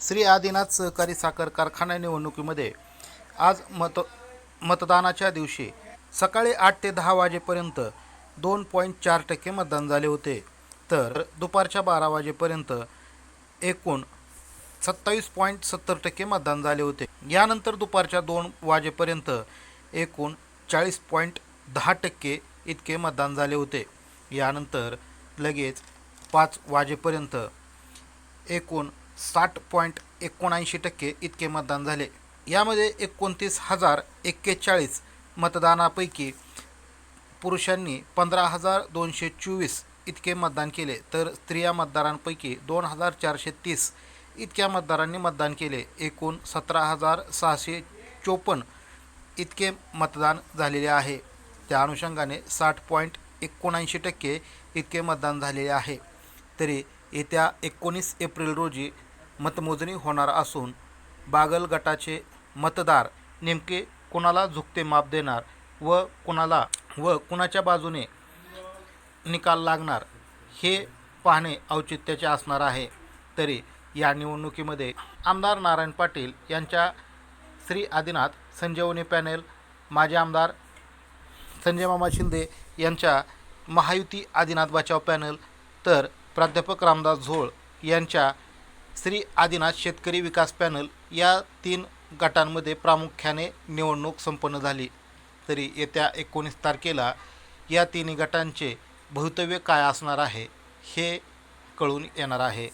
श्री आदिनाथ सहकारी साखर कारखाना निवडणुकीमध्ये आज मत मतदानाच्या दिवशी सकाळी आठ ते दहा वाजेपर्यंत दोन पॉईंट चार टक्के मतदान झाले होते. तर दुपारच्या बारा वाजेपर्यंत एकूण सत्तावीस पॉईंट सत्तर टक्के मतदान झाले होते. यानंतर दुपारच्या दोन वाजेपर्यंत एकूण चाळीस पॉईंट दहा टक्के इतके मतदान झाले होते. यानंतर लगेच पाच वाजेपर्यंत एकूण साठ पॉईंट एकोणऐंशी टक्के इतके मतदान झाले. यामध्ये एकोणतीस हजार एक्केचाळीस मतदानापैकी पुरुषांनी पंधरा हजार दोनशे चोवीस इतके मतदान केले तर स्त्रिया मतदारांपैकी दोन हजार चारशे तीस इतक्या मतदारांनी मतदान केले. एकूण सतरा हजार सहाशे चोपन्न इतके मतदान झालेले आहे. त्या अनुषंगाने साठ पॉईंट एकोणऐंशी टक्के इतके मतदान झालेले आहे. तरी येत्या एकोणीस एप्रिल रोजी मतमोजणी होणार असून बागल गटाचे मतदार नेमके कुणाला झुकते माप देणार व कुणाला व कुणाच्या बाजूने निकाल लागणार हे पाहणे औचित्याचे असणार आहे. तरी या निवडणुकीमध्ये आमदार नारायण पाटील यांच्या श्री आदिनाथ संजीवनी पॅनेल माजी आमदार संजय मामा शिंदे यांच्या महायुती आदिनाथ बचाव पॅनल तर प्राध्यापक रामदास झोळ यांच्या श्री आदिनाथ शेतकरी विकास पॅनल या तीन गटांमध्ये प्रामुख्याने निवडणूक संपन्न झाली. तरी येत्या एकोणीस तारखेला या तिन्ही गटांचे भवितव्य काय असणार आहे हे कळून येणार आहे.